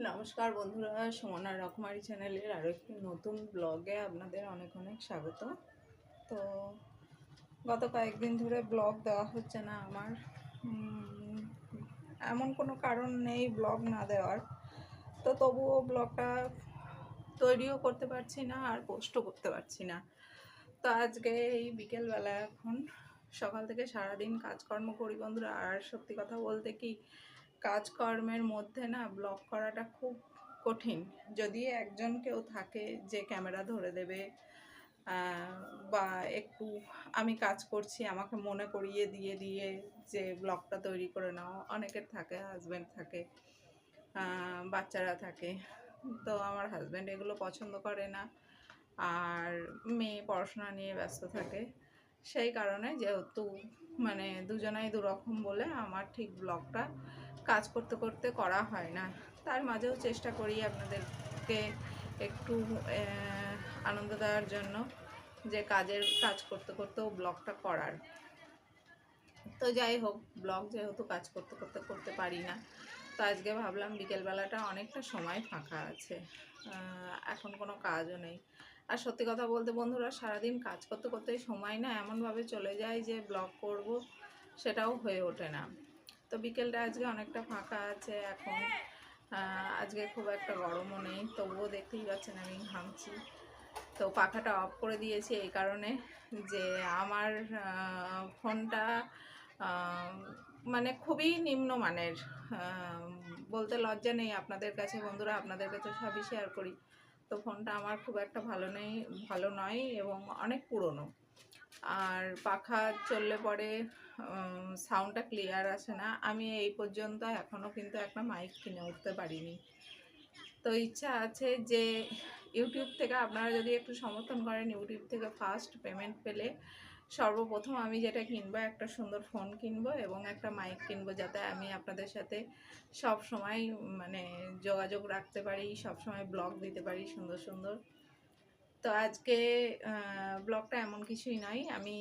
নমস্কার বন্ধুরা, সুমনা রকমারি চ্যানেলের আরও একটি নতুন ব্লগে আপনাদের অনেক অনেক স্বাগত। তো গত কয়েকদিন ধরে ব্লগ দেওয়া হচ্ছে না আমার। এমন কোনো কারণ নেই ব্লগ না দেওয়ার। তো তবুও ব্লগটা তৈরিও করতে পারছি না আর পোস্টও করতে পারছি না। তো আজকে এই বিকেলবেলা এখন সকাল থেকে সারাদিন কাজকর্ম করি বন্ধুরা। আর সত্যি কথা বলতে কি কাজকর্মের মধ্যে না ব্লগ করাটা খুব কঠিন। যদি একজন কেউ থাকে যে ক্যামেরা ধরে দেবে বা একটু আমি কাজ করছি, আমাকে মনে করিয়ে দিয়ে দিয়ে যে ব্লগটা তৈরি করে নাও, অনেকের থাকে হাজব্যান্ড থাকে বাচ্চারা থাকে। তো আমার হাজব্যান্ড এগুলো পছন্দ করে না। আর মেয়ে পড়াশোনা নিয়ে ব্যস্ত থাকে। সেই কারণে যেহেতু মানে দুজনাই দুরকম বলে আমার ঠিক ব্লগটা কাজ করতে করতে করা হয় না। তার মাঝেও চেষ্টা করি আপনাদেরকে একটু আনন্দ দেওয়ার জন্য যে কাজের, কাজ করতে করতেও ব্লগটা করার। তো যাই হোক, ব্লগ যেহেতু কাজ করতে করতে করতে পারি না, তো আজকে ভাবলাম বিকেলবেলাটা অনেকটা সময় ফাঁকা আছে। এখন কোনো কাজও নেই। আর সত্যি কথা বলতে বন্ধুরা, সারাদিন কাজ করতে করতে সময় না এমনভাবে চলে যায় যে ব্লগ করব সেটাও হয়ে ওঠে না। তো বিকেলটা আজকে অনেকটা ফাঁকা আছে এখন। আজকে খুব একটা গরমও নেই, তবুও দেখতেই পাচ্ছেন আমি ঘামছি। তো পাখাটা অফ করে দিয়েছি এই কারণে যে আমার ফোনটা মানে খুবই নিম্নমানের বলতে লজ্জা নেই আপনাদের কাছে, বন্ধুরা আপনাদের কাছে সবই শেয়ার করি। তো ফোনটা আমার খুব একটা ভালো নেই, ভালো নয় এবং অনেক পুরনো। আর পাখা চললে পরে সাউন্ডটা ক্লিয়ার আসে না। আমি এই পর্যন্ত এখনও কিন্তু একটা মাইক কিনে উঠতে পারিনি। তো ইচ্ছা আছে যে ইউটিউব থেকে আপনারা যদি একটু সমর্থন করেন ইউটিউব থেকে ফার্স্ট পেমেন্ট পেলে সর্বপ্রথম আমি যেটা কিনবো, একটা সুন্দর ফোন কিনবো এবং একটা মাইক কিনবো, যাতে আমি আপনাদের সাথে সব সময় মানে যোগাযোগ রাখতে পারি সব সময় ব্লগ দিতে পারি সুন্দর সুন্দর। তো আজকে ব্লগটা এমন কিছুই নয়। আমি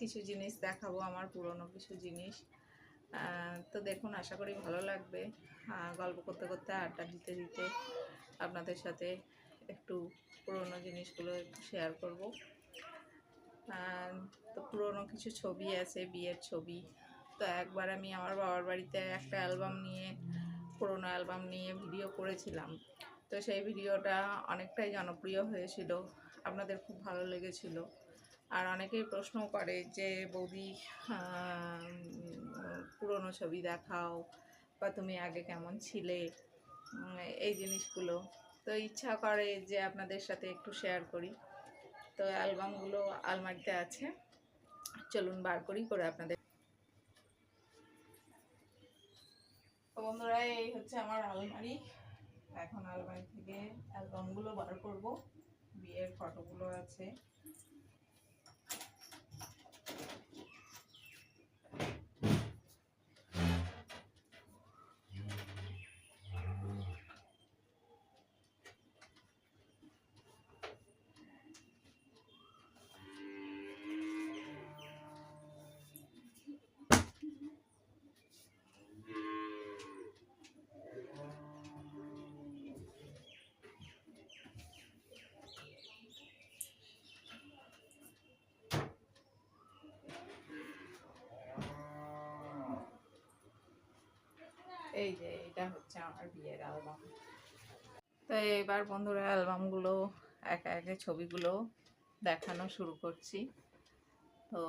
কিছু জিনিস দেখাবো, আমার পুরনো কিছু জিনিস। তো দেখুন, আশা করি ভালো লাগবে। গল্প করতে করতে, আড্ডা দিতে দিতে আপনাদের সাথে একটু পুরনো জিনিসগুলো শেয়ার করব। তো পুরনো কিছু ছবি আছে, বিয়ের ছবি। তো একবার আমি আমার বাবার বাড়িতে একটা অ্যালবাম নিয়ে, পুরনো অ্যালবাম নিয়ে ভিডিও করেছিলাম। তো সেই ভিডিওটা অনেকটাই জনপ্রিয় হয়েছিল, আপনাদের খুব ভালো লেগেছিল। আর অনেকেই প্রশ্ন করে যে, বৌদি পুরনো ছবি দেখাও বা তুমি আগে কেমন ছিলে? এই জিনিসগুলো। তো ইচ্ছা করে যে আপনাদের সাথে একটু শেয়ার করি। তো অ্যালবামগুলো আলমারিতে আছে। চলুন বার করি করে আপনাদের। বন্ধুরা, এই হচ্ছে আমার আলমারি। এখন আলমারি থেকে অ্যালবামগুলো বার করব। বিয়ের ফটোগুলো আছে। এই যে এটা হচ্ছে আমার বিয়ের অ্যালবাম তো এবার বন্ধুরা অ্যালবামগুলো একা একে ছবিগুলো দেখানো শুরু করছি। তো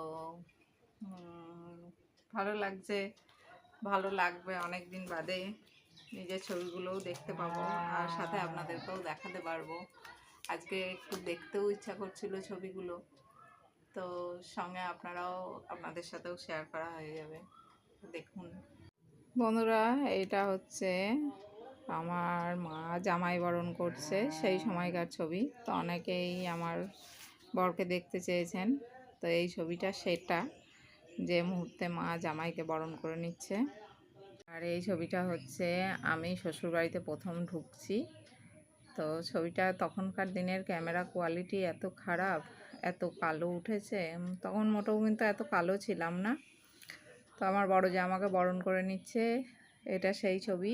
ভালো লাগছে, ভালো লাগবে অনেক দিন বাদে নিজের ছবিগুলোও দেখতে পাবো আর সাথে আপনাদেরকেও দেখাতে পারব। আজকে একটু দেখতেও ইচ্ছা করছিল ছবিগুলো। তো সঙ্গে আপনারাও, আপনাদের সাথেও শেয়ার করা হয়ে যাবে। দেখুন। বন্ধুরা, এটা হচ্ছে আমার মা জামাই বরণ করছে সেই সময়কার ছবি। তো অনেকেই আমার বরকে দেখতে চেয়েছেন। তো এই ছবিটা সেটা, যে মুহূর্তে মা জামাইকে বরণ করে নিচ্ছে। আর এই ছবিটা হচ্ছে, আমি শ্বশুরবাড়িতে প্রথম ঢুকছি। তো ছবিটা তখনকার দিনের ক্যামেরা কোয়ালিটি এত খারাপ, এত কালো উঠেছে। তখন মোটেও কিন্তু এত কালো ছিলাম না। তো আমার বড় জামাকে বরণ করে নিচ্ছে, এটা সেই ছবি।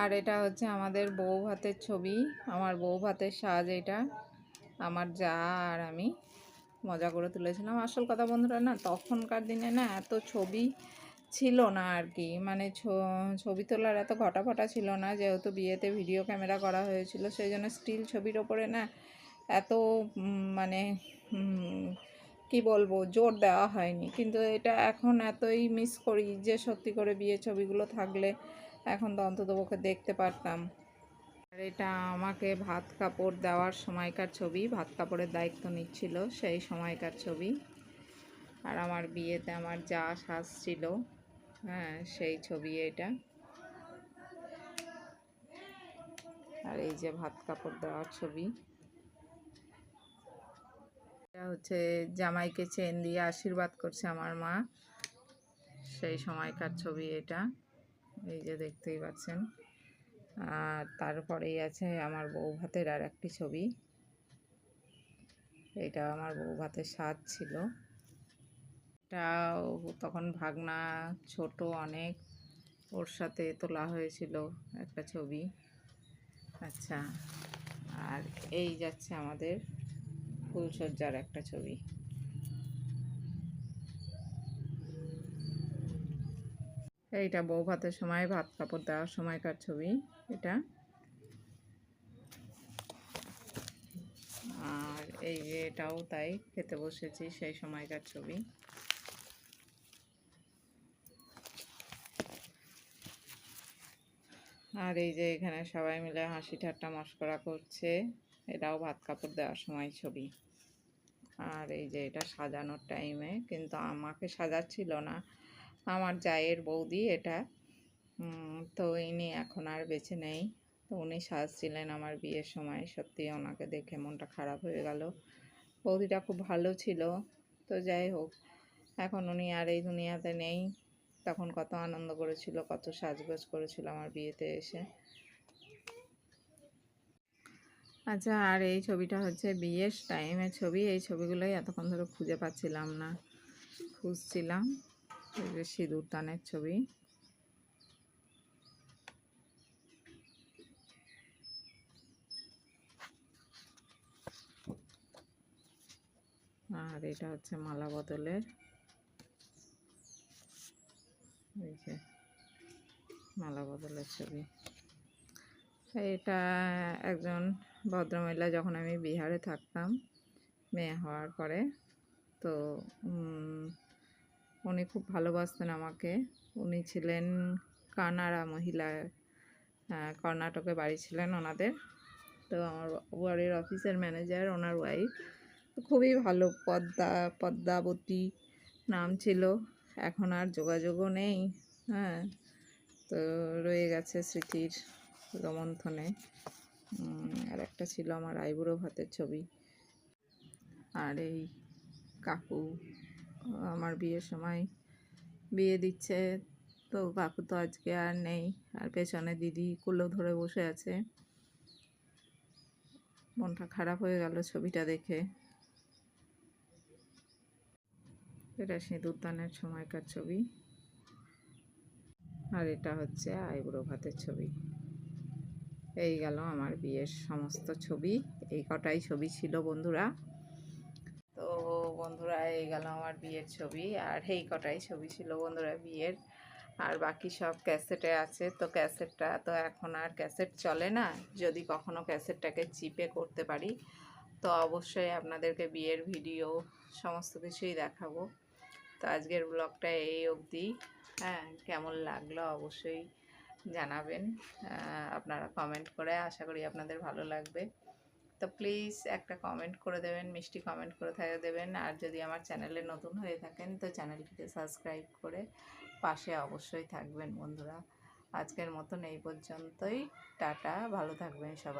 আর এটা হচ্ছে আমাদের বউ ভাতের ছবি। আমার বউ ভাতের সাজ এটা। আমার যা আর আমি মজা করে তুলেছিলাম। আসল কথা বন্ধুরা না, তখনকার দিনে না এত ছবি ছিল না আর কি। মানে ছবি তোলার এত ঘটাফটা ছিল না, যেহেতু বিয়েতে ভিডিও ক্যামেরা করা হয়েছিল, সেই জন্য স্টিল ছবির ওপরে না এত মানে কি বলব, জোর দেওয়া হয়নি। কিন্তু এটা এখন এতই মিস করি যে সত্যি করে বিয়ে ছবিগুলো থাকলে এখন তো অন্তত ওকে দেখতে পারতাম। আর এটা আমাকে ভাত কাপড় দেওয়ার সময়কার ছবি, ভাত কাপড়ের দায়িত্ব নিচ্ছিল সেই সময়কার ছবি। আর আমার বিয়েতে আমার যা সাজ ছিল হ্যাঁ সেই ছবি এটা। আর এই যে ভাত কাপড় দেওয়ার ছবি। এটা হচ্ছে জামাইকে চেন দিয়ে আশীর্বাদ করছে আমার মা। সেই সময়কার ছবি এটা। এই যে দেখতেই পাচ্ছেন। আর তারপরেই আছে আমার বউ ভাতের আর একটি ছবি। এটা আমার বউ ভাতের স্বাদ ছিল। এটাও তখন ভাগনা ছোট অনেক। ওর সাথে তোলা হয়েছিল একটা ছবি। আচ্ছা আর এই যাচ্ছে আমাদের ফুলসজ্জার একটা ছবি। এইটা বউ ভাতের সময়, ভাত কাপড় দেওয়ার সময়কার ছবি এটা। আর এই যে এটাও তাই, খেতে বসেছি সেই সময়কার ছবি। আর এই যে এখানে সবাই মিলে হাসি ঠাট্টা মস্করা করছে, এটাও ভাত কাপড় দেওয়ার সময় ছবি। আর এই যে এটা সাজানোর টাইমে কিন্তু আমাকে সাজাচ্ছিল না। আমার জায়ের বৌদি এটা। তো ইনি এখন আর বেঁচে নেই। তো উনি সাজছিলেন আমার বিয়ের সময়। সত্যি ওনাকে দেখে মনটা খারাপ হয়ে গেল। বৌদিটা খুব ভালো ছিল। তো যাই হোক, এখন উনি আর এই দুনিয়াতে নেই। তখন কত আনন্দ করেছিল, কত সাজগোজ করেছিল আমার বিয়েতে এসে। আচ্ছা আর এই ছবিটা হচ্ছে বিয়ের টাইমের ছবি। এই ছবিগুলোই এতক্ষণ ধরে খুঁজে পাচ্ছিলাম না। খুঁজছিলাম। সিঁদুর দানের ছবি। আর এটা হচ্ছে মালা বদলের। মালা বদলের ছবি। এটা একজন ভদ্রমহিলা যখন আমি বিহারে থাকতাম, মেয়ে হওয়ার পরে, তো উনি খুব ভালোবাসতেন আমাকে। উনি ছিলেন কানাড়া মহিলা কর্ণাটকে বাড়ি ছিলেন ওনাদের। তো আমার বাড়ির অফিসের ম্যানেজার, ওনার ওয়াইফ খুবই ভালো, পদ্মা, পদ্মাবতী নাম ছিল। এখন আর যোগাযোগও নেই হ্যাঁ। তো রয়ে গেছে স্মৃতির রোমন্থনে। আর একটা ছিল আমার আইবুড়ো ভাতের ছবি। আর এই কাকু আমার বিয়ের সময় বিয়ে দিচ্ছে, তো কাকু তো আজকে আর নেই। আর পেছনে দিদি কুলো ধরে বসে আছে। মনটা খারাপ হয়ে গেল ছবিটা দেখে। এটা সিঁদুর দানের সময়কার ছবি। আর এটা হচ্ছে আইবুড়ো ভাতের ছবি। এই গেল আমার বিয়ের সমস্ত ছবি। এই কটাই ছবি ছিল বন্ধুরা। তো বন্ধুরা, এই গেল আমার বিয়ের ছবি আর এই কটাই ছবি ছিল বন্ধুরা বিয়ের। আর বাকি সব ক্যাসেটে আছে, তো ক্যাসেটটা তো এখন আর ক্যাসেট চলে না। যদি কখনো ক্যাসেটটাকে চিপে করতে পারি, তো অবশ্যই আপনাদেরকে বিয়ের ভিডিও, সমস্ত কিছুই দেখাবো। তো আজকের ব্লগটা এই অবধি। হ্যাঁ কেমন লাগল অবশ্যই জানাবেন আপনারা কমেন্ট করে আশা করি আপনাদের ভালো লাগবে। তো প্লিজ একটা কমেন্ট করে দেবেন, মিষ্টি কমেন্ট করে থাকে দেবেন। আর যদি আমার চ্যানেলে নতুন হয়ে থাকেন, তো চ্যানেলটিকে সাবস্ক্রাইব করে পাশে অবশ্যই থাকবেন বন্ধুরা। আজকের মতন এই পর্যন্তই। টাটা, ভালো থাকবেন সবাই।